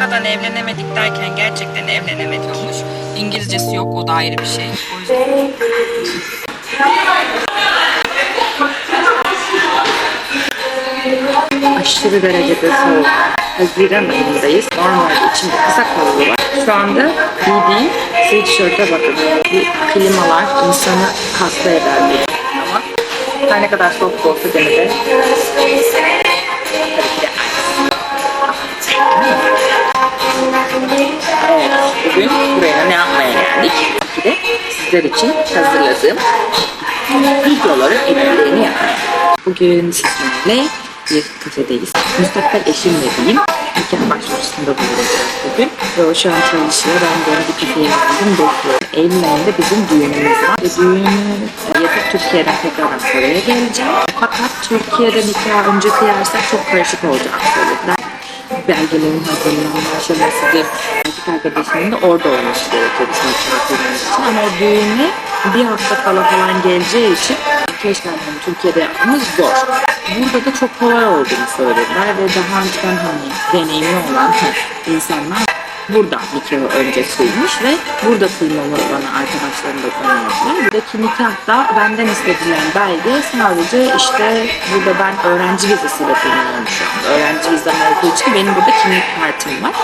şakadan evlenemedik derken gerçekten evlenemediyormuş. İngilizcesi yok o da ayrı bir şey. O yüzden aşırı derecede soğuk. Haziran ayındayız. Normalde içinde kısa kollu var. Şu anda giydiğim sweatshirt'e bakın. Bu klimalar insanı hasta eder diye. Ama her ne kadar soğuk olsa gene de tabii ki de Evet, bugün buraya ne yapmaya geldik? Bir sizler için hazırladığım videoların editlerini yapmaya. Bugün sizlerle bir kafedeyiz. Müstakbel eşimle diyeyim. Nikah başvurusunda bulunacağız bugün. Ve o şu an çalışıyor. Ben onu bir kafeye geldim. Bekliyorum. Eylül ayında bizim düğünümüz var. Ve düğünü yapıp Türkiye'den tekrardan Kore'ye geleceğim. Fakat Türkiye'de nikah önce kıyarsak çok karışık olacağını söylediler belgelerin hazırlanma aşamasıdır. Erkek arkadaşımın da orada olması gerekiyor misafirlerimiz için. Ama o düğüne bir hafta kala falan geleceği için keşke hani Türkiye'de yapmamız zor. Burada da çok kolay olduğunu söylediler ve daha önceden hani deneyimli olan insanlar burada nikahı önce kıymış ve burada kıymamı bana arkadaşlarım da önerdiler. Buradaki nikahta benden istedilen belge sadece işte burada ben öğrenci vizesiyle kıymıyorum şu anda. Öğrenci vizem olduğu için benim burada kimlik kartım var.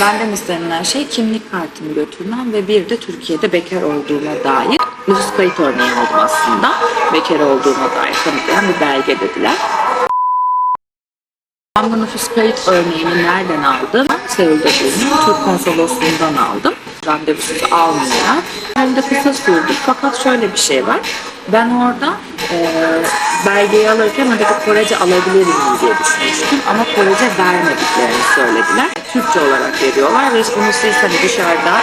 Benden istenilen şey kimlik kartımı götürmem ve bir de Türkiye'de bekar olduğuma dair nüfus kayıt örneği aldım aslında. Bekar olduğuma dair kanıtlayan bir belge dediler. Ben bu nüfus kayıt örneğini nereden aldım? Seul'de bulunan Türk konsolosluğundan aldım. Randevusuz almayarak. Hem de kısa sürdü. Fakat şöyle bir şey var. Ben orada e, belgeyi alırken oradaki Korece alabilir miyim diye düşünmüştüm. Ama Korece vermediklerini söylediler. Türkçe olarak veriyorlar ve bunu siz hani dışarıda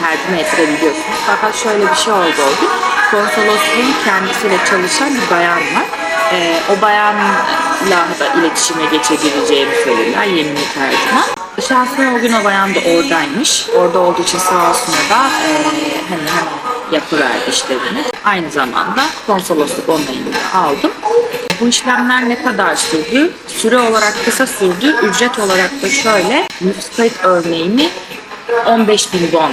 tercüme ettirebiliyorsunuz. Fakat şöyle bir şey oldu oldu. Konsolosluğun kendisiyle çalışan bir bayan var. Ee, o bayanla da iletişime geçebileceğimi söylediler yeni tercüman. Şansına o gün o bayan da oradaymış. Orada olduğu için sağ olsun da e, hani hemen yapıverdi işlerini. Aynı zamanda konsolosluk onayını aldım. Bu işlemler ne kadar sürdü? Süre olarak kısa sürdü. Ücret olarak da şöyle. Nüfus kayıt örneğini 15 bin won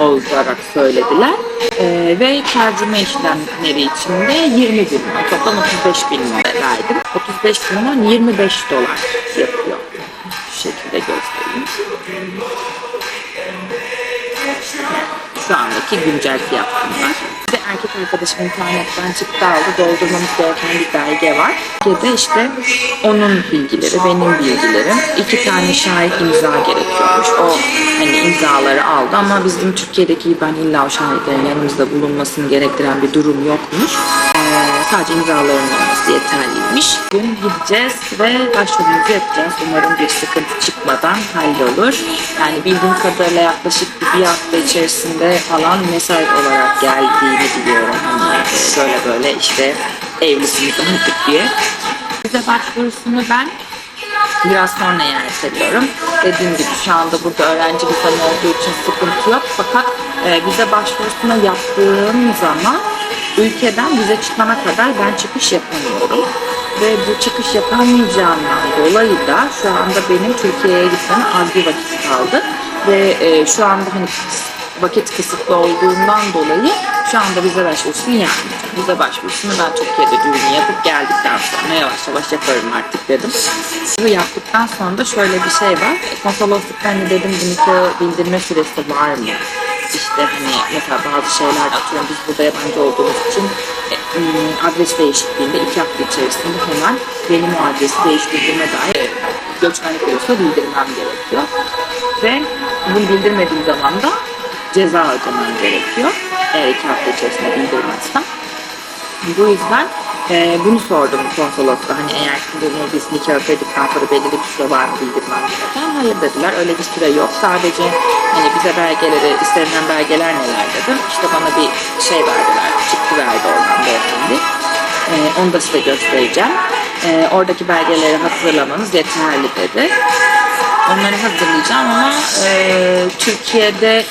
olarak söylediler. Ee, ve tercüme işlemleri için de 20 bin. Toplam 35 bin verdim. 35 bin won 25 dolar yapıyor. Şu şekilde göstereyim. Şu andaki güncel fiyat bunlar. Bir de erkek arkadaşım internetten çıktı aldı. Doldurmamız gereken bir belge var. Ya da işte onun bilgileri, benim bilgilerim. iki tane şahit imza gerekiyormuş. O hani imzaları aldı ama bizim Türkiye'deki ben illa o şahitlerin yanımızda bulunmasını gerektiren bir durum yokmuş. Sadece imzaların olması yeterliymiş. Bugün gideceğiz ve başvurumuzu yapacağız. Umarım bir sıkıntı çıkmadan hallolur. Yani bildiğim kadarıyla yaklaşık bir hafta içerisinde falan mesaj olarak geldiğini biliyorum. Hani böyle böyle işte evlisiniz artık diye. Vize başvurusunu ben biraz sonra erteliyorum. Dediğim gibi şu anda burada öğrenci vizem olduğu için sıkıntı yok. Fakat e, vize başvurusunu yaptığım zaman ülkeden vize çıkana kadar ben çıkış yapamıyorum. Ve bu çıkış yapamayacağımdan dolayı da şu anda benim Türkiye'ye gitmeme az bir vakit kaldı. Ve e, şu anda hani vakit kısıtlı olduğundan dolayı şu anda vize başvurusunu yapmayacağım. Vize başvurusunu ben Türkiye'de düğünü yapıp geldikten sonra yavaş yavaş yaparım artık dedim. Bu yaptıktan sonra da şöyle bir şey var. Konsoloslukta hani dedim bu nikahı bildirme süresi var mı? İşte hani mesela bazı şeyler atıyorum biz burada yabancı olduğumuz için e, ım, adres değişikliğinde iki hafta içerisinde hemen benim o adresi değiştirdiğime dair göçmenlik bürosuna bildirmem gerekiyor. Ve bunu bildirmediğim zaman da ceza ödemem gerekiyor. Eğer iki hafta içerisinde bildirmezsem. Bu yüzden e, bunu sordum konsolosluğa. Hani eğer bunu biz nikah kıydıktan sonra belirli bir süre var mı bildirmem gereken. Hayır dediler. Öyle bir süre yok. Sadece hani bize belgeleri, istenilen belgeler neler dedim. İşte bana bir şey verdiler. Çıktı verdi oradan beyefendi. E, onu da size göstereceğim. E, oradaki belgeleri hazırlamanız yeterli dedi. Onları hazırlayacağım ama e, Türkiye'de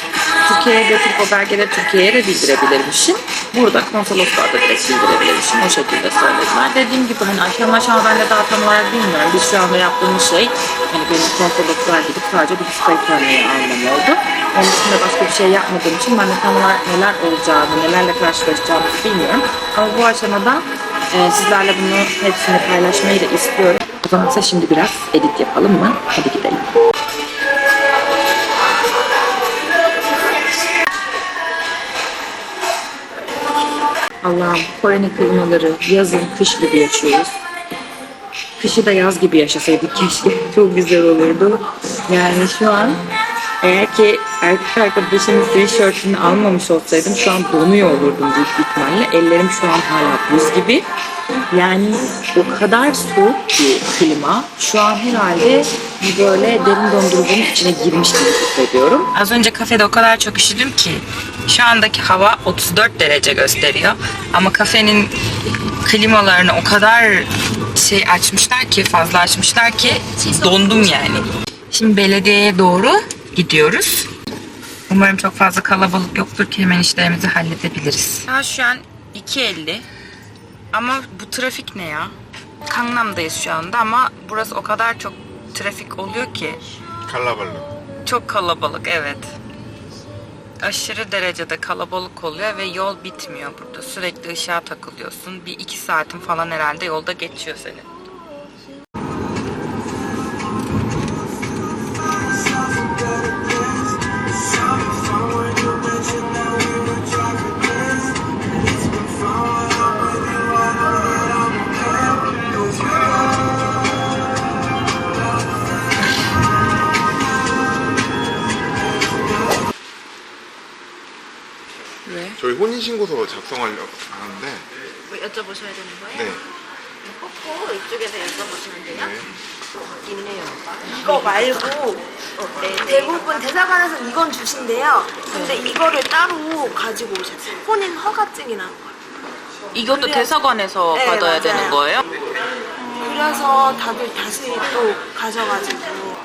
Türkiye'ye götürüp o belgeleri Türkiye'ye de bildirebilirmişim. Burada konsolosluğa da direkt bildirebilirmişim. O şekilde söylediler. Dediğim gibi hani aşama aşama ben de daha tam olarak bilmiyorum. Biz şu anda yaptığımız şey hani benim konsolosluğa gidip sadece bir kayıt örneği almam oldu. Onun dışında başka bir şey yapmadığım için ben de tam olarak neler olacağını, nelerle karşılaşacağımızı bilmiyorum. Ama bu aşamada e, sizlerle bunu hepsini paylaşmayı da istiyorum. O zaman ise şimdi biraz edit yapalım mı? Hadi gidelim. Allah'ım Kore'nin klimaları yazın kış gibi yaşıyoruz. Kışı da yaz gibi yaşasaydık keşke. Çok güzel olurdu. Yani şu an eğer ki erkek arkadaşımın tişörtünü almamış olsaydım şu an donuyor olurdum büyük ihtimalle. Ellerim şu an hala buz gibi. Yani o kadar soğuk ki klima. Şu an herhalde bir böyle derin dondurucunun içine girmiş gibi hissediyorum. Az önce kafede o kadar çok üşüdüm ki şu andaki hava 34 derece gösteriyor. Ama kafenin klimalarını o kadar şey açmışlar ki fazla açmışlar ki dondum yani. Şimdi belediyeye doğru gidiyoruz. Umarım çok fazla kalabalık yoktur ki hemen işlerimizi halledebiliriz. Ya şu an 2.50 ama bu trafik ne ya? Kangnam'dayız şu anda ama burası o kadar çok trafik oluyor ki Kalabalık. çok kalabalık evet. Aşırı derecede kalabalık oluyor ve yol bitmiyor burada. Sürekli ışığa takılıyorsun. Bir iki saatin falan herhalde yolda geçiyor senin. 저희 혼인신고서 작성하려고 하는데 여쭤보셔야 되는 거예요? 네. 꼭 이쪽에서 여쭤보시면 돼요? 네. 있네요. 이거 말고 네, 대부분 대사관에서 이건 주신대요. 근데 이거를 따로 가지고 오셨어요. 혼인 허가증이나. 이것도 그래야- 대사관에서 네, 받아야 맞아요. 되는 거예요? 그래서 다들 다시 또 가져가지고.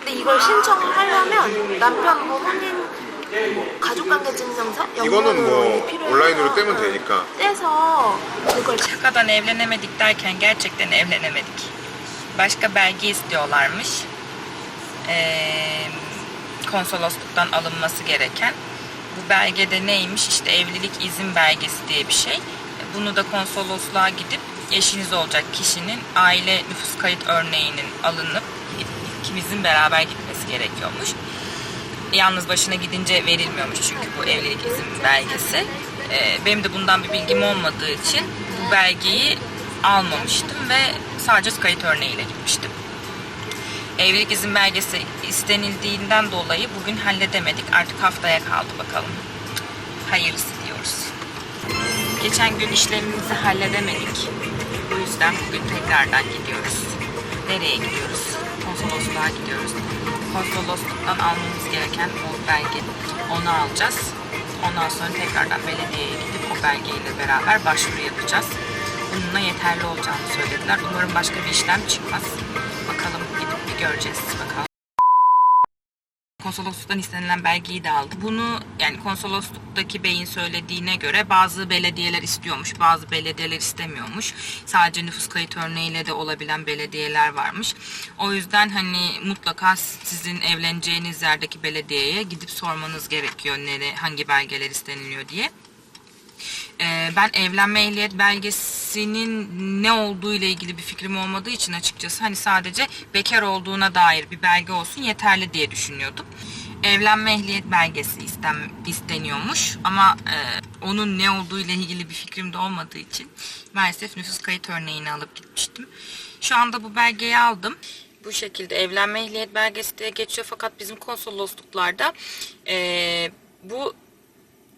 근데 이걸 신청하려면 남편 뭐 혼인 뭐 가족관계증명서 이거는 영문으로 뭐 필요해서 온라인으로 떼면 되니까 떼서 그걸 Şakadan evlenemedik derken gerçekten evlenemedik. Başka belge istiyorlarmış. Ee, konsolosluktan alınması gereken. Bu belgede neymiş? İşte evlilik izin belgesi diye bir şey. Bunu da konsolosluğa gidip eşiniz olacak kişinin aile nüfus kayıt örneğinin alınıp ikimizin beraber gitmesi gerekiyormuş. Yalnız başına gidince verilmiyormuş çünkü bu evlilik izin belgesi. Ee, benim de bundan bir bilgim olmadığı için bu belgeyi almamıştım ve sadece kayıt örneğiyle gitmiştim. Evlilik izin belgesi istenildiğinden dolayı bugün halledemedik. Artık haftaya kaldı bakalım. Hayırlısı diyoruz. Geçen gün işlemimizi halledemedik. Bu yüzden bugün tekrardan gidiyoruz. Nereye gidiyoruz? Konsolosluğa gidiyoruz. Konsolosluktan almamız gereken o belge. Onu alacağız. Ondan sonra tekrardan belediyeye gidip o belgeyle beraber başvuru yapacağız. Bununla yeterli olacağını söylediler. Umarım başka bir işlem çıkmaz. Bakalım gidip bir göreceğiz. Bakalım konsolosluktan istenilen belgeyi de aldı. Bunu yani konsolosluktaki beyin söylediğine göre bazı belediyeler istiyormuş, bazı belediyeler istemiyormuş. Sadece nüfus kayıt örneğiyle de olabilen belediyeler varmış. O yüzden hani mutlaka sizin evleneceğiniz yerdeki belediyeye gidip sormanız gerekiyor nere hangi belgeler isteniliyor diye. Ee, ben evlenme ehliyet belgesinin ne olduğu ile ilgili bir fikrim olmadığı için açıkçası hani sadece bekar olduğuna dair bir belge olsun yeterli diye düşünüyordum. Evlenme ehliyet belgesi isten, isteniyormuş ama e, onun ne olduğu ile ilgili bir fikrim de olmadığı için maalesef nüfus kayıt örneğini alıp gitmiştim. Şu anda bu belgeyi aldım. Bu şekilde evlenme ehliyet belgesi diye geçiyor fakat bizim konsolosluklarda e, bu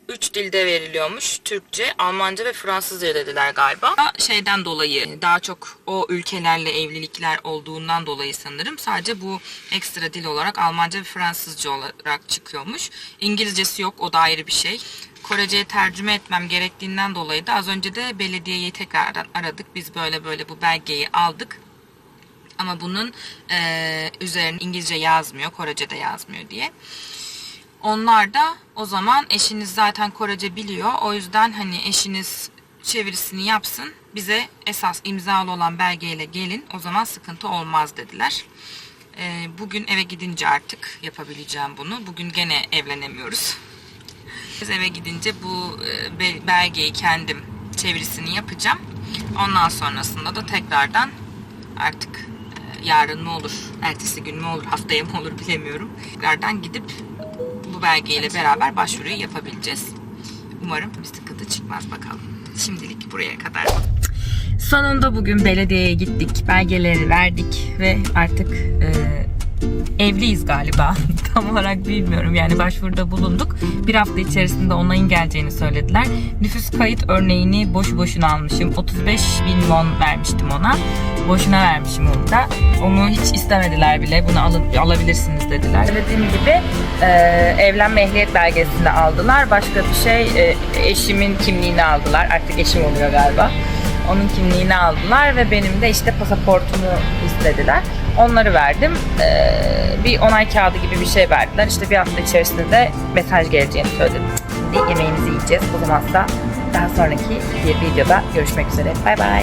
Üç dilde veriliyormuş. Türkçe, Almanca ve Fransızca dediler galiba. Şeyden dolayı daha çok o ülkelerle evlilikler olduğundan dolayı sanırım sadece bu ekstra dil olarak Almanca ve Fransızca olarak çıkıyormuş. İngilizcesi yok o da ayrı bir şey. Korece'ye tercüme etmem gerektiğinden dolayı da az önce de belediyeyi tekrardan aradık. Biz böyle böyle bu belgeyi aldık. Ama bunun e, üzerine İngilizce yazmıyor, Korece de yazmıyor diye. Onlar da o zaman eşiniz zaten Korece biliyor. O yüzden hani eşiniz çevirisini yapsın. Bize esas imzalı olan belgeyle gelin. O zaman sıkıntı olmaz dediler. Ee, bugün eve gidince artık yapabileceğim bunu. Bugün gene evlenemiyoruz. Biz eve gidince bu e, be- belgeyi kendim çevirisini yapacağım. Ondan sonrasında da tekrardan artık e, yarın mı olur, ertesi gün mü olur, haftaya mı olur bilemiyorum. Tekrardan gidip bu belgeyle beraber başvuruyu yapabileceğiz. Umarım bir sıkıntı çıkmaz bakalım. Şimdilik buraya kadar. Sonunda bugün belediyeye gittik, belgeleri verdik ve artık e, evliyiz galiba. Tam olarak bilmiyorum. Yani başvuruda bulunduk. Bir hafta içerisinde onayın geleceğini söylediler. Nüfus kayıt örneğini boşu boşuna almışım. 35 bin won vermiştim ona. Boşuna vermişim onu da. Onu hiç istemediler bile. Bunu alın, alabilirsiniz dediler. Dediğim gibi e, evlenme ehliyet belgesini aldılar. Başka bir şey e, eşimin kimliğini aldılar. Artık eşim oluyor galiba. Onun kimliğini aldılar ve benim de işte pasaportumu istediler. Onları verdim. Ee, bir onay kağıdı gibi bir şey verdiler. İşte bir hafta içerisinde de mesaj geleceğini söyledim. Şimdi yemeğimizi yiyeceğiz. O zaman da daha sonraki bir videoda görüşmek üzere. Bay bay.